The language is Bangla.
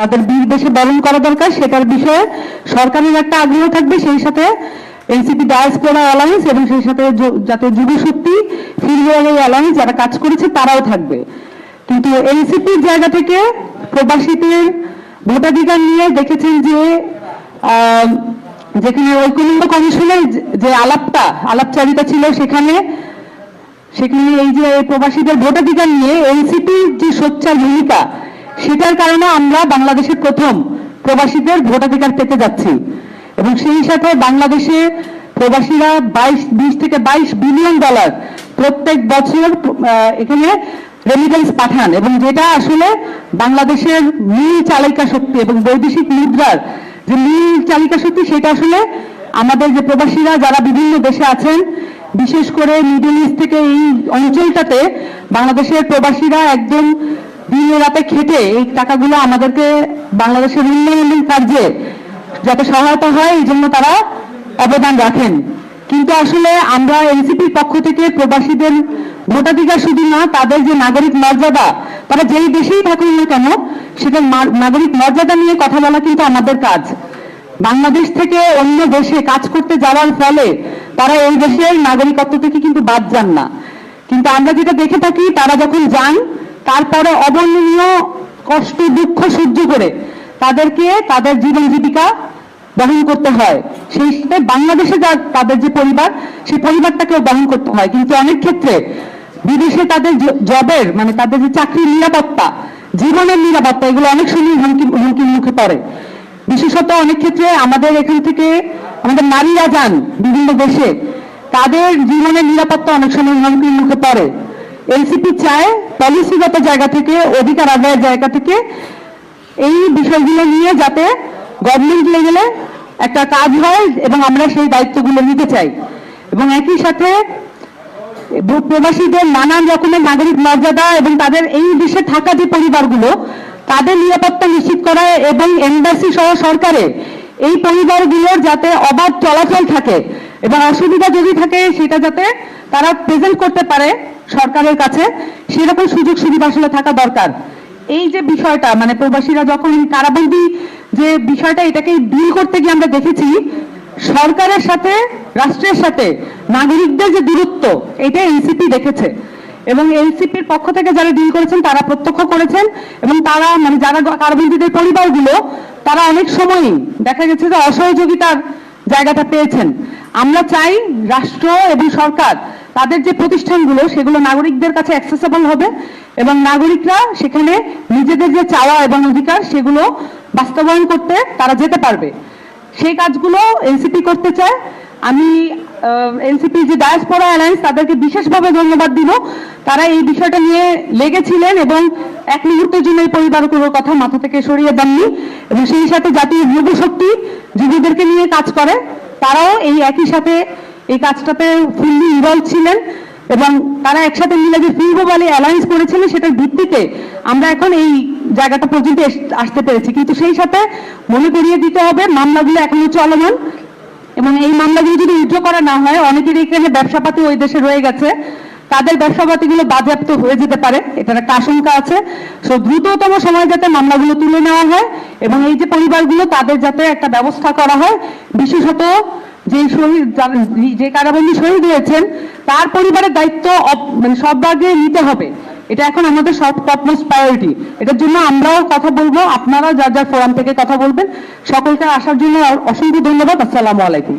তাদের বীর দেশে বরণ করা দরকার, সেটার বিষয়ে সরকারের একটা আগ্রহ থাকবে, সেই সাথে এনসিপি ডায়াসপোরা অ্যালায়েন্স এবং সেই সাথে যাতে যুব শক্তি ফিল্ড অ্যালায়েন্স, যারা কাজ করেছে তারাও থাকবে। কিন্তু এনসিপির জায়গা থেকে প্রবাসীদের ভোটাধিকার নিয়ে দেখেছেন যে যেখানে ঐকমত্য কমিশনের যে- যে আলাপটা, আলাপচারিতা ছিল সেখানে সেখানে এই যে প্রবাসীদের ভোটাধিকার নিয়ে এনসিপির যে সোচ্চার ভূমিকা সেটার কারণে আমরা বাংলাদেশের প্রথম প্রবাসীদের ভোটাধিকার পেতে যাচ্ছি। এবং সেই সাথে বাংলাদেশে প্রবাসীরা বাইশ, বিশ থেকে বাইশ বিলিয়ন ডলার প্রত্যেক বছর এখানে রেমিটেন্স পাঠান। এবং যেটা আসলে বাংলাদেশের মূল চালিকা শক্তি এবং বৈদেশিক মুদ্রার যে মূল চালিকা শক্তি, সেটা আসলে আমাদের যে প্রবাসীরা যারা বিভিন্ন দেশে আছেন, বিশেষ করে মিডল ইস্ট থেকে এই অঞ্চলটাতে বাংলাদেশের প্রবাসীরা একদম দিনে রাতে খেটে এই টাকাগুলো আমাদেরকে বাংলাদেশের উন্নয়নের কার্যে যাতে সহায়তা হয়, এই জন্য তারা অবদান রাখেন। কিন্তু আসলে আমরা এনসিপির পক্ষ থেকে প্রবাসীদের ভোটাধিকার শুধু না, তাদের যে নাগরিক মর্যাদা, তারা যেই দেশেই থাকুক না কেন সেটা নাগরিক মর্যাদা নিয়ে কথা বলা কিন্তু আমাদের কাজ। বাংলাদেশ থেকে অন্য দেশে কাজ করতে যাওয়ার ফলে তারা এই দেশের নাগরিকত্ব থেকে কিন্তু বাদ যান না। কিন্তু আমরা যেটা দেখে থাকি, তারা যখন যান তারপরে অবর্ণনীয় কষ্ট, দুঃখ সহ্য করে তাদেরকে তাদের জীবন জীবিকা বহন করতে হয়। সেই সাথে বাংলাদেশে যা তাদের যে পরিবার, সেই পরিবারটাকেও বহন করতে হয়। কিন্তু অনেক ক্ষেত্রে বিদেশে তাদের জবের মানে তাদের যে চাকরির নিরাপত্তা, জীবনের নিরাপত্তা, এগুলো অনেক সময় হুমকি, হুমকির মুখে পড়ে। বিশেষত অনেক ক্ষেত্রে আমাদের এখান থেকে আমাদের নারীরা যান বিভিন্ন দেশে, তাদের জীবনের নিরাপত্তা অনেক সময় হুমকির মুখে পড়ে। এনসিপি চায় পলিসিগত জায়গা থেকে, অধিকার আদায়ের জায়গা থেকে এই বিষয়গুলো নিয়ে যাতে গভর্নমেন্ট লেভেলে একটা কাজ হয় এবং আমরা সেই দায়িত্বগুলো নিতে চাই। এবং একই সাথে প্রবাসীদের নানান রকমের নাগরিক মর্যাদা এবং তাদের এই দেশে থাকা যে পরিবারগুলো, তাদের নিরাপত্তা নিশ্চিত করা এবং এমবাসি সহ সরকারে এই পরিবারগুলোর যাতে অবাধ চলাচল থাকে এবং অসুবিধা যদি থাকে, সেটা যাতে তারা প্রেজেন্ট করতে পারে সরকারের কাছে সেরকম সুযোগ সুবিধা আসলে থাকা দরকার। এই যে বিষয়টা মানে প্রবাসীরা যখন কারাবন্দি যে বিষয়টা এটাকে ডিল করতে গিয়ে আমরা দেখেছি, সরকারের সাথে, রাষ্ট্রের সাথে, নাগরিকদের যে দূরত্ব, এটা এনসিপি দেখেছে। এবং এনসিপির পক্ষ থেকে যারা ডিল করেছেন, তারা প্রত্যক্ষ করেছেন, এবং তারা মানে যারা কারাবন্দীদের পরিবারগুলো, তারা অনেক সময়ই দেখা গেছে যে অসহযোগিতার জায়গাটা পেয়েছেন। আমরা চাই রাষ্ট্র এবং সরকার তাদের যে প্রতিষ্ঠানগুলো, সেগুলো নাগরিকদের কাছে অ্যাক্সেসেবল হবে এবং নাগরিকরা সেখানে নিজেদের যে চাওয়া এবং অধিকার, সেগুলো বাস্তবায়ন করতে তারা যেতে পারবে। সেই কাজগুলো এনসিপি করতে চায়। আমি এনসিপি যে ডায়াসপোরা অ্যালায়েন্স, তাদেরকে বিশেষভাবে ধন্যবাদ দিব। তারা এই বিষয়টা নিয়ে লেগেছিলেন এবং এক মুহূর্তের জন্য এই পরিবারগুলোর কথা মাথা থেকে সরিয়ে দেননি এবং সেই সাথে জাতীয় যুব শক্তি যুবদেরকে নিয়ে কাজ করে। তারাও এই একই সাথে এই কাজটাতে ফুললি ইনভলভ ছিলেন এবং তারা একসাথে মিলে যে ফিল্ড ভ্যালি অ্যালায়েন্স করেছিলেন সেটার ভিত্তিতে আমরা এখন এই জায়গাটা পর্যন্ত আসতে পেরেছি। কিন্তু সেই সাথে মনে করিয়ে দিতে হবে, মামলাগুলো এখনও চলমান এবং এই মামলাগুলো যদি উজ্জ্ব করা না হয় অনেকের এখানে ব্যবসাপাতি ওই দেশে রয়ে গেছে। তাদের ব্যবসাপাতিগুলো বাজেয়াপ্ত হয়ে যেতে পারে, এটার একটা আশঙ্কা আছে। সো দ্রুততম সময় যাতে মামলাগুলো তুলে নেওয়া হয় এবং এই যে পরিবারগুলো, তাদের যাতে একটা ব্যবস্থা করা হয়, বিশেষত যে শহীদ যে কারাবন্দী শহীদ হয়েছেন, তার পরিবারের দায়িত্ব মানে সব ভাগে নিতে হবে। এটা এখন আমাদের সব টপমোস্ট প্রায়োরিটি এটার জন্য আমরাও কথা বলব। আপনারা যার যার ফোরাম থেকে কথা বলবেন। সকলকে আসার জন্য অসংখ্য ধন্যবাদ। আসসালামু আলাইকুম।